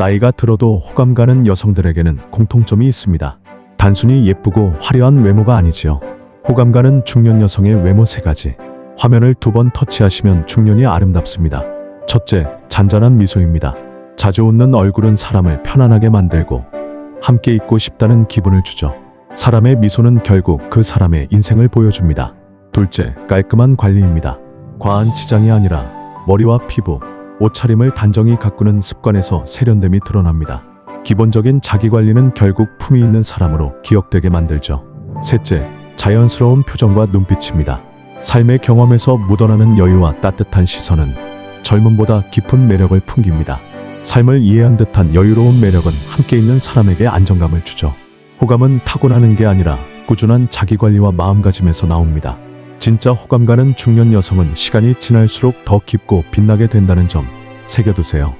나이가 들어도 호감 가는 여성들에게는 공통점이 있습니다. 단순히 예쁘고 화려한 외모가 아니지요. 호감 가는 중년 여성의 외모 세 가지. 화면을 두 번 터치하시면 중년이 아름답습니다. 첫째, 잔잔한 미소입니다. 자주 웃는 얼굴은 사람을 편안하게 만들고 함께 있고 싶다는 기분을 주죠. 사람의 미소는 결국 그 사람의 인생을 보여줍니다. 둘째, 깔끔한 관리입니다. 과한 치장이 아니라 머리와 피부, 옷차림을 단정히 가꾸는 습관에서 세련됨이 드러납니다. 기본적인 자기 관리는 결국 품위 있는 사람으로 기억되게 만들죠. 셋째, 자연스러운 표정과 눈빛입니다. 삶의 경험에서 묻어나는 여유와 따뜻한 시선은 젊음보다 깊은 매력을 풍깁니다. 삶을 이해한 듯한 여유로운 매력은 함께 있는 사람에게 안정감을 주죠. 호감은 타고나는 게 아니라 꾸준한 자기 관리와 마음가짐에서 나옵니다. 진짜 호감 가는 중년 여성은 시간이 지날수록 더 깊고 빛나게 된다는 점 새겨두세요.